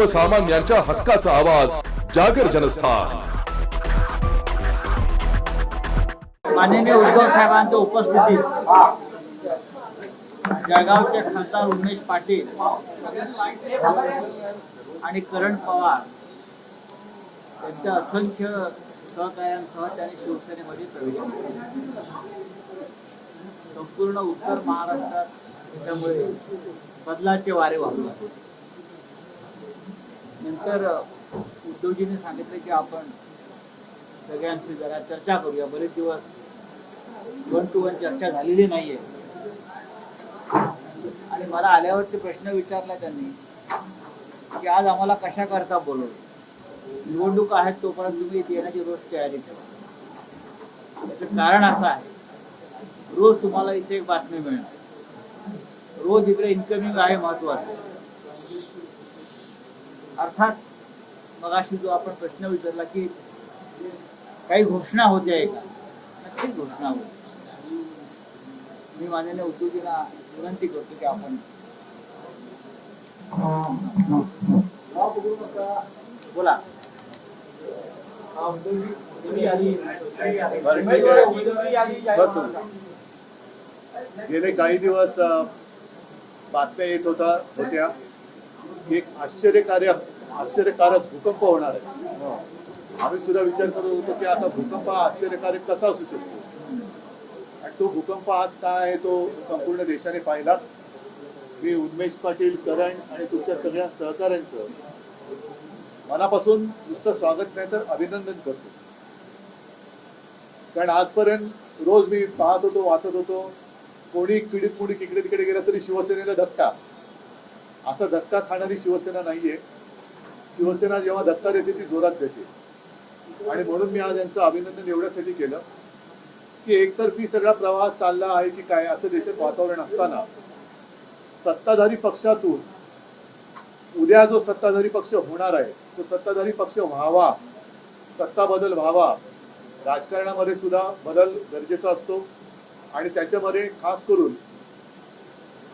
सर्वसामान्यांच्या हक्काचा आवाज जागर जनस्थान. माननीय उद्धव साहेबांच्या उपस्थितीत जळगावचे खासदार उमेश पाटील आणि करण पवार यांच्या असंख्य सहकार्यांसह त्यांनी शिवसेनेमध्ये प्रवेश केला. संपूर्ण उत्तर महाराष्ट्रात त्यामुळे बदलाचे वारे वाहू नंतर उद्धवजीने सांगितलं की आपण सगळ्यांशी जरा चर्चा करूया. बरेच दिवस वन टू वन चर्चा झालेली नाहीये. आणि मला आल्यावरती प्रश्न विचारला त्यांनी की आज आम्हाला कशा करता बोलवलं? निवडणूक आहेत तोपर्यंत तुम्ही येण्याची रोज तयारी ठेवा. त्याचं कारण असं आहे रोज तुम्हाला इथे एक बातमी मिळणार. रोज इकडे इन्कमिंग आहे महत्वाचं. अर्थात मगाशी जो आपण प्रश्न विचारला की काही घोषणा होते आहे का? नक्कीच घोषणा होते मी माननीय उद्योजींना विनंती करतो की आपण बोला. गेले काही दिवस बातम्या येत होता होत्या. एक आश्चर्यकारक आश्चर्यकारक भूकंप होणार आहे. हो. आम्ही सुद्धा विचार करत होतो की आता भूकंप हा आश्चर्यकारक कसा असू शकतो? आणि तो भूकंप आज काय आहे तो संपूर्ण देशाने पाहिला. मी उन्मेश पाटील करण आणि तुमच्या सगळ्या सहकाऱ्यांचं मनापासून नुसतं स्वागत नाही तर अभिनंदन करतो. कारण आजपर्यंत रोज मी पाहत होतो वाचत होतो कोणी किडीत कोणी इकडे तिकडे गेला तरी शिवसेनेला धक्का. असा धक्का खाणारी शिवसेना नाहीये. शिवसेना जेव्हा धक्का देते ती जोरात देते. आणि म्हणून मी आज यांचं अभिनंदन एवढ्यासाठी केलं की एकतर्फी सगळा प्रवाह चालला आहे की काय असं देशात वातावरण असताना सत्ताधारी पक्षातून उद्या जो सत्ताधारी पक्ष होणार आहे तो सत्ताधारी पक्ष व्हावा सत्ता बदल व्हावा राजकारणामध्ये सुद्धा बदल गरजेचा असतो. आणि त्याच्यामध्ये खास करून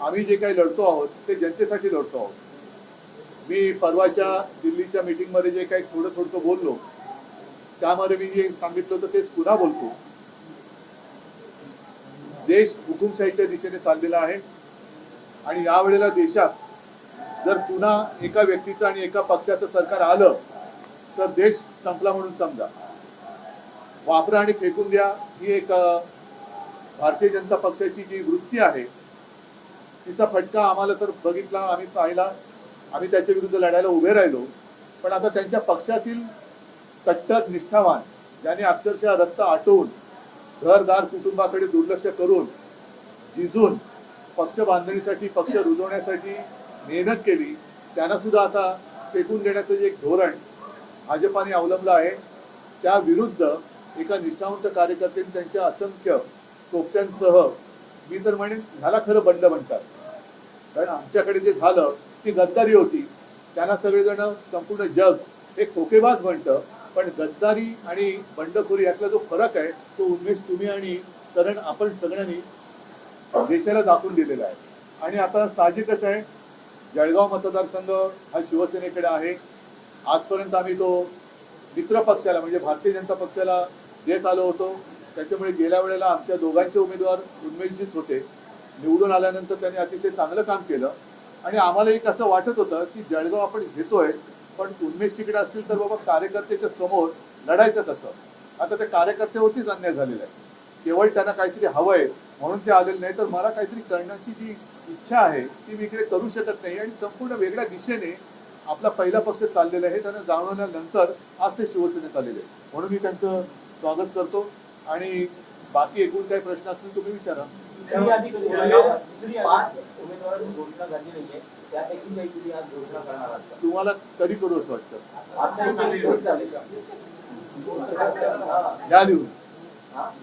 आम्ही जे काही लढतो आहोत ते जनतेसाठी लढतो आहोत. मी परवाच्या दिल्लीच्या मीटिंगमध्ये जे काही थोडं थोडं बोललो त्यामध्ये मी जे सांगितलं होतं तेच पुन्हा बोलतो. देश हुकुमशाहीच्या दिशेने चाललेला आहे आणि यावेळेला देशात जर पुन्हा एका व्यक्तीचं आणि एका पक्षाचं सरकार आलं तर देश संपला म्हणून समजा. वापरा आणि फेकून द्या ही एक भारतीय जनता पक्षाची जी वृत्ती आहे तिचा फटका आम्हाला तर बघितला आम्ही पाहिला. आम्ही त्याच्या विरुद्ध लढायला उभे राहिलो. पण आता त्यांच्या पक्षातील कट्टर निष्ठावान ज्यांनी अक्षरशः रक्त आटवून घरदार कुटुंबाकडे दुर्लक्ष करून झिजून पक्ष बांधणीसाठी पक्ष रुजवण्यासाठी मेहनत केली त्यांना सुद्धा आता फेकून देण्याचं जे एक धोरण भाजपाने अवलंबलं आहे त्या विरुद्ध एका निष्ठावंत कार्यकर्त्यांनी त्यांच्या असंख्य सोबत्यांसह मी तर म्हणेन ह्याला खरं बंड म्हणतात. कारण आमच्याकडे जे झालं ती गद्दारी होती. त्यांना सगळेजण संपूर्ण जग हे खोकेबाज म्हणतं पण गद्दारी आणि बंडखोरी यातला जो फरक आहे तो उमेश तुम्ही आणि तरण आपण सगळ्यांनी देशाला दाखवून दिलेला आहे. आणि आता साहजिकच आहे जळगाव मतदारसंघ हा शिवसेनेकडे आहे. आजपर्यंत आम्ही तो मित्र पक्षाला म्हणजे भारतीय जनता पक्षाला देत आलो होतो. त्याच्यामुळे गेल्या वेळेला आमच्या दोघांचे उमेदवार उन्मेषजीच होते. निवडून आल्यानंतर त्यांनी अतिशय चांगलं काम केलं. आणि आम्हाला एक असं वाटत होतं की जळगाव आपण घेतोय पण उन्मेष तिकडे असतील तर बाबा कार्यकर्त्याच्या समोर लढायचं कसं? आता त्या कार्यकर्त्यावरतीच अन्याय झालेला आहे. केवळ त्यांना काहीतरी हवंय म्हणून ते आलेले नाही तर मला काहीतरी करण्याची जी इच्छा आहे ती मी इकडे करू शकत नाही. आणि संपूर्ण वेगळ्या दिशेने आपला पहिला पक्ष चाललेला आहे त्यांना जाणवल्यानंतर आज ते शिवसेनेत आलेले आहे. म्हणून मी त्यांचं स्वागत करतो. आणि बाकी एकूण काही प्रश्न असतील तुम्ही विचारा. तुम्हाला कधी करू असं वाटतं? आता घ्या लिहून.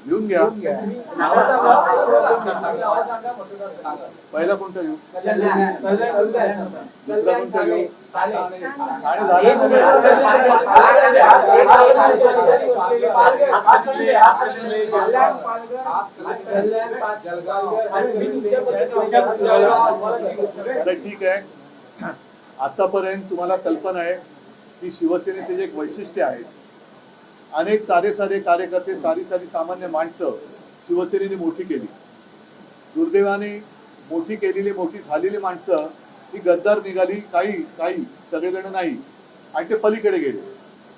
लिहून घ्या. पहिला कोणता घेऊ दुसरा कोणता घेऊ ठीक आहे. आतापर्यंत तुम्हाला कल्पना आहे की शिवसेनेचे जे एक वैशिष्ट्य आहे अनेक साधे साधे कार्यकर्ते सारी सारी सामान्य माणसं शिवसेनेने मोठी केली. दुर्दैवाने मोठी केलेली मोठी झालेली माणसं ही गद्दार निघाली काही काही सगळेजण नाही. आणि ते पलीकडे गेले.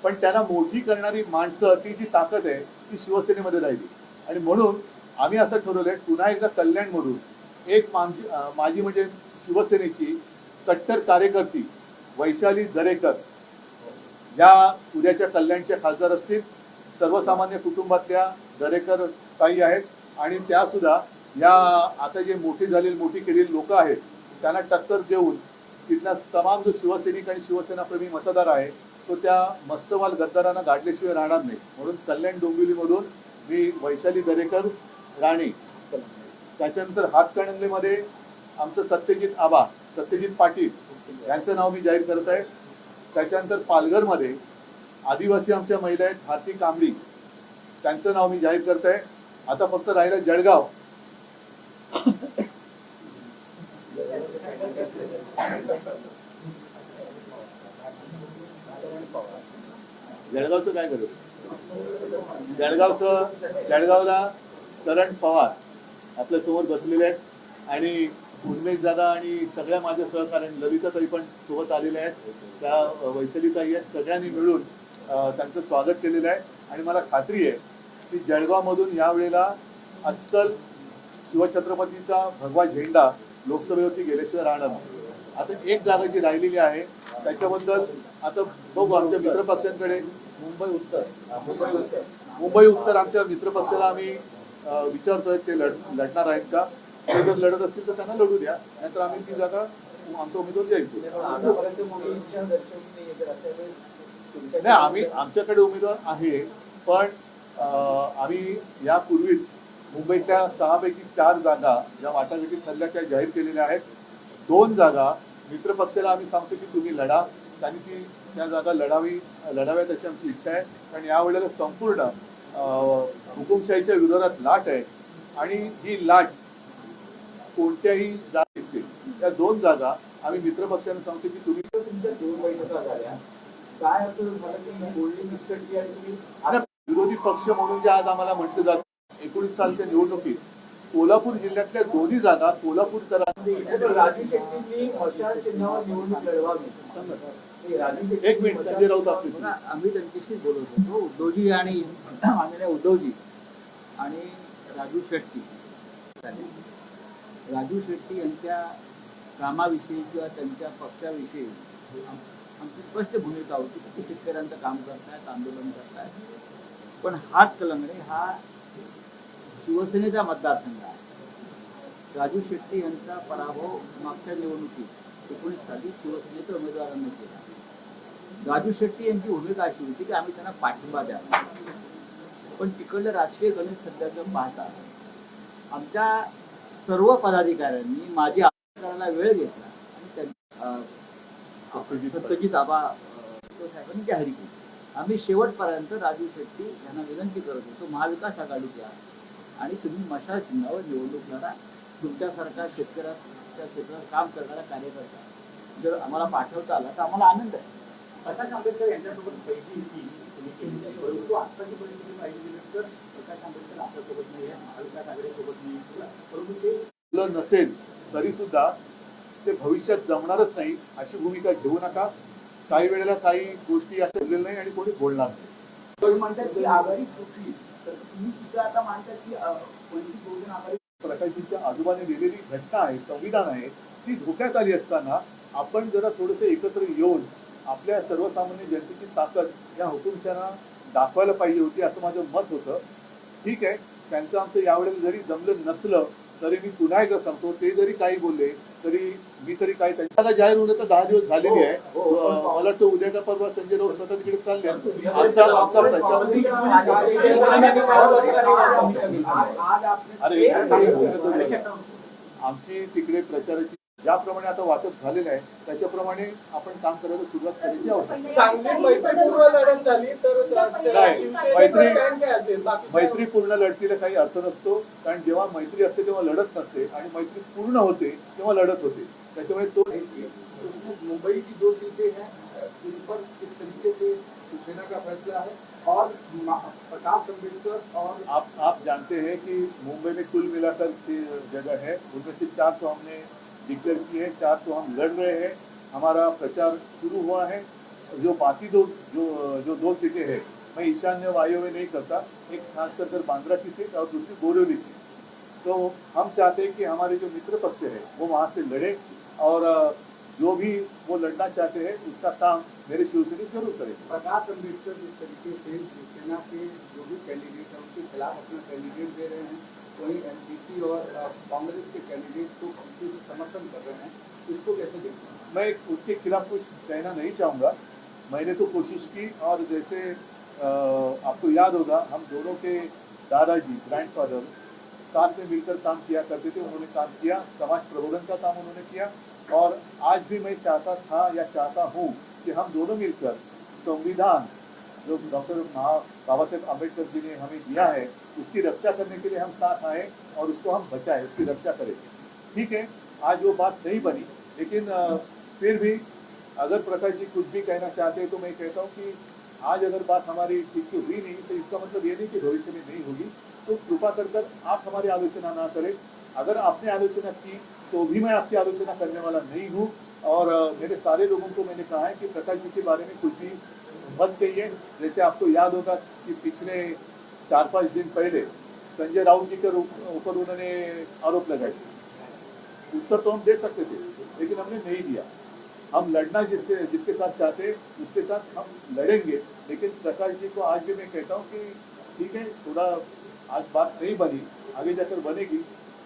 पण त्यांना मोठी करणारी माणसं ती जी ताकद आहे ती शिवसेनेमध्ये राहिली. आणि म्हणून आम्ही असं ठरवलंय पुन्हा एकदा कल्याणमधून एक माजी माझी म्हणजे शिवसेनेची कट्टर कार्यकर्ती वैशाली दरेकर. या उद्याच्या कल्याणच्या खासदार असतील. सर्वसामान्य कुटुंबातल्या दरेकर ताई आहेत. आणि त्या सुद्धा या आता जे मोठी झालेली मोठी केलेली लोक आहेत त्यांना टक्कर देऊन तिथला तमाम जो शिवसैनिक आणि शिवसेनाप्रेमी मतदार आहे तो त्या मस्तवाल गद्दारांना गाडल्याशिवाय राहणार नाही. म्हणून कल्याण डोंबिवलीमधून मी वैशाली दरेकर राणे त्याच्यानंतर हातकणंगलेमध्ये आमचं सत्यजित आबा सत्यजित पाटील यांचं नाव मी जाहीर करत आहे. त्याच्यानंतर पालघरमध्ये आदिवासी आमच्या महिला आहेत भारती कांबळी त्यांचं नाव मी जाहीर करत आहे. आता फक्त राहिलं जळगाव. जळगावचं काय करू? जळगावचं जळगावला करण पवार आपल्यासमोर बसलेले आहेत आणि उन्मेश दादा आणि सगळ्या माझ्या सहकार्याने ललिताताई पण सोबत आलेल्या आहेत. त्या वैशालीताई आहेत. सगळ्यांनी मिळून त्यांचं स्वागत केलेलं आहे. आणि मला खात्री आहे की जळगावमधून यावेळेला अस्सल शिवछत्रपतीचा भगवा झेंडा लोकसभेवरती गेल्याशिवाय राहणार नाही. आता एक जागा जी राहिलेली आहे त्याच्याबद्दल आता बघू आमच्या मित्रपक्षांकडे मुंबई उत्तर. मुंबई उत्तर. मुंबई उत्तर आमच्या मित्रपक्षाला आम्ही विचारतोय ते लढ लढणार आहेत का? ते जर लढत असतील तर त्यांना लढू द्या. नाहीतर आम्ही ती जागा आमचा उमेदवार जाईल तुमच्या नाही आम्ही आमच्याकडे उमेदवार आहे पण आम्ही यापूर्वीच मुंबईतल्या सहापैकी चार जागा ज्या वाटाघाटी ठरल्या त्या जाहीर केलेल्या आहेत. दोन जागा मित्रपक्षाला आम्ही सांगतो की तुम्ही लढा. त्यांनी ती त्या जागा लढावी लढाव्यात अशी आमची इच्छा आहे. कारण यावेळेला संपूर्ण हुकुमशाहीच्या विरोधात लाट आहे. आणि ही लाट कोणत्याही जागेतील त्या दोन जागा आम्ही मित्रपक्षाने सांगतो की तुम्ही तुमच्या दोन बैठका झाल्या काय असं झालं की बोलणी मिस्टर विरोधी पक्ष म्हणून जे आज आम्हाला म्हटलं जातं एकोणीस सालच्या निवडणुकीत सोलापूर जिल्ह्यातल्या दोन्ही जागा तर राजू शेट्टींनी मशाल चिन्हावर निवडणूक लढवावी. एक मिनिट संजय राऊत आम्ही त्यांच्याशीच बोलत होतो उद्धवजी आणि माननीय उद्धवजी आणि राजू शेट्टी. राजू शेट्टी यांच्या कामाविषयी किंवा त्यांच्या पक्षाविषयी आम- आमची स्पष्ट भूमिका होती की ते शेतकऱ्यांचं काम करतायत आंदोलन करतायत. पण हातकलंगडे हा शिवसेनेचा मतदारसंघ आहे. राजू शेट्टी यांचा पराभव मागच्या निवडणुकीत एकोणीस साली शिवसेनेच्या उमेदवारांनी केला. राजू शेट्टी यांची भूमिका अशी होती की आम्ही त्यांना पाठिंबा द्यावा. पण तिकडलं राजकीय गणित सध्याचं पाहता आमच्या सर्व पदाधिकाऱ्यांनी माझी करायला वेळ घेतला. आणि त्यांनी सत्यजित आबा साहेबांनी जाहीर केली. आम्ही शेवटपर्यंत राजू शेट्टी यांना विनंती करत होतो महाविकास आघाडीत या आणि तुम्ही मशाल चिन्हावर निवडणूक लढा. तुमच्यासारखा शेतकऱ्याच्या क्षेत्रात काम करणारा कार्यकर्ता जर आम्हाला पाठवता आला तर आम्हाला आनंद आहे. प्रकाश आंबेडकर यांच्यासोबत बैठी होती. तुम्ही केली नाही. परंतु आत्ताची परिस्थिती पाहिली गेली तर प्रकाश आंबेडकर आपल्यासोबत नाही आहे महाविकास आघाडीसोबत नाही परंतु ते मुलं नसेल तरी सुद्धा ते भविष्यात जमणारच नाही अशी भूमिका घेऊ नका. काही वेळेला काही गोष्टी अशा नाही आणि कोणी बोलणार नाही. म्हणतात की आघाडी चुकली तर सुद्धा आता मानतात वंचित बहुजन आघाडी प्रकाशजींच्या आजोबाने लिहिलेली घटना आहे संविधान आहे ती धोक्यात आली असताना आपण जरा थोडस एकत्र येऊन आपल्या सर्वसामान्य जनतेची ताकद या हुकुमशाना दाखवायला पाहिजे होती असं माझं मत होतं. ठीक आहे त्यांचं आमचं यावेळेला जरी जमलं नसलं तरी मी पुन्हा एकदा सांगतो ते जरी काही बोलले तरी मी तरी काही त्यांच्या जाहीर होणं तर दहा दिवस झालेली आहे हो, हो, हो. मला वाटतं उद्या का परवा संजय राऊत स्वतः तिकडे चालले. आमचा आमचा प्रचार अरे आमची तिकडे प्रचाराची ज्याप्रमाणे आता वाटप झालेलं आहे त्याच्याप्रमाणे आपण काम करायला सुरुवात करायची आवश्यक चांगली मैत्रीपूर्ण लढत झाली तर नाही, शिवसेनेचं मैत्री- मैत्रीपूर्ण लढतीला काही अर्थ नसतो कारण जेव्हा मैत्री असते तेव्हा लढत नसते आणि मैत्री पूर्ण होते तेव्हा लढत होते. त्याच्यामुळे तो मुंबई की दो सीटें हैं जिन पर किस तरीके से शिवसेना का फैसला है और मा- प्रकाश अम्बेडकर और आप आप जानते हैं कि मुंबई में कुल मिलाकर जगह है उनमें से चार तो हमने डिक्लेयर की है, चार तो हम लड़ रहे हैं। हमारा प्रचार शुरू हुआ है। जो बाकी दो, जो जो दो सीटें हैं, मैं ईशान्य वायु में नहीं करता, एक खास कर कर बांद्रा की सीट और दूसरी बोरेवली की। तो हम चाहते हैं कि हमारे जो मित्र पक्ष है, वो वहाँ से लड़े और जो भी वो लड़ना चाहते हैं उसका काम मेरे शिवसेना ज़रूर करेंगे प्रकाश अंबेडकर जिस तरीके से शिवसेना के जो भी कैंडिडेट हैं उनके खिलाफ अपना कैंडिडेट दे रहे हैं वहीं एनसीपी और कांग्रेस के कैंडिडेट को समर्थन कर रहे हैं इसको कैसे देखते हैं? मैं उसके खिलाफ कुछ कहना नहीं चाहूँगा। मैंने तो कोशिश की और जैसे आपको याद होगा हम दोनों के दादाजी ग्रैंडफादर साथ में मिलकर काम किया करते थे उन्होंने काम किया समाज प्रबोधन का काम उन्होंने किया। और आज भी मैं चाहता था या चाहता हूँ कि हम दोनों मिलकर संविधान जो डॉक्टर बाबा साहेब अंबेडकर जी ने हमें दिया है, उसकी रक्षा करने के लिए हम साथ आए और उसको हम बचाए, उसकी रक्षा करें। ठीक है, आज वो बात नहीं बनी, लेकिन फिर भी अगर प्रकाश जी कुछ भी कहना चाहते हैं तो मैं कहता हूँ कि आज अगर बात हमारी ठीक से हुई नहीं तो इसका मतलब ये नहीं कि भविष्य में नहीं होगी। तो कृपा कर आप हमारी आलोचना ना करें अगर आपने आलोचना की तो भी मैं आपकी आलोचना करने वाला नहीं हूँ। और मेरे सारे लोगों को मैंने कहा है कि प्रकाश जी के बारे में कुछ भी मत कहिए। जैसे आपको याद होगा कि पिछले चार पाँच दिन पहले संजय राउत जी के ऊपर उन्होंने आरोप लगाए उत्तर तो हम दे सकते थे, लेकिन हमने नहीं दिया। हम लड़ना जिसके जिसके साथ चाहते उसके साथ हम लड़ेंगे। लेकिन प्रकाश जी को आज भी मैं कहता हूँ कि, ठीक है, थोड़ा आज बात नहीं बनी, आगे जाकर बनेगी।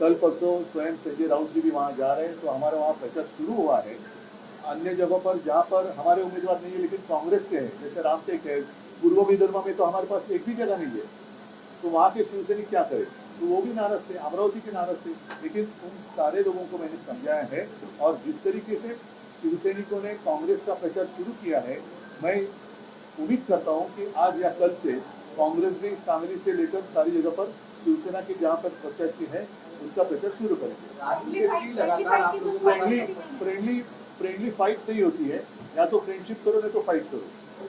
कल परसों स्वयं संजय राउत जी भी वहाँ जा रहे हैं तो हमारा वहाँ प्रचार शुरू हुआ है। अन्य जगहों पर जहाँ पर हमारे उम्मीदवार नहीं है, लेकिन कांग्रेस के हैं, जैसे रामटेक है, पूर्व विदर्भ में तो हमारे पास एक भी जगह नहीं है। तो वहाँ के शिवसैनिक क्या करें? तो वो भी नाराज़ थे, अमरावती के नाराज़ थे, लेकिन उन सारे लोगों को मैंने समझाया है, और जिस तरीके से शिवसैनिकों ने कांग्रेस का प्रचार शुरू किया है, मैं उम्मीद करता हूँ कि आज या कल से कांग्रेस भी सांगली से लेकर सारी जगह पर शिवसेना के जहाँ पर प्रत्याशी है उनका प्रचार शुरू करेंगे फ्रेंडली फ्रेंडली फ्रेंडली फाइट नहीं होती. है या तो फ्रेंडशिप करो नहीं तो फाइट करो.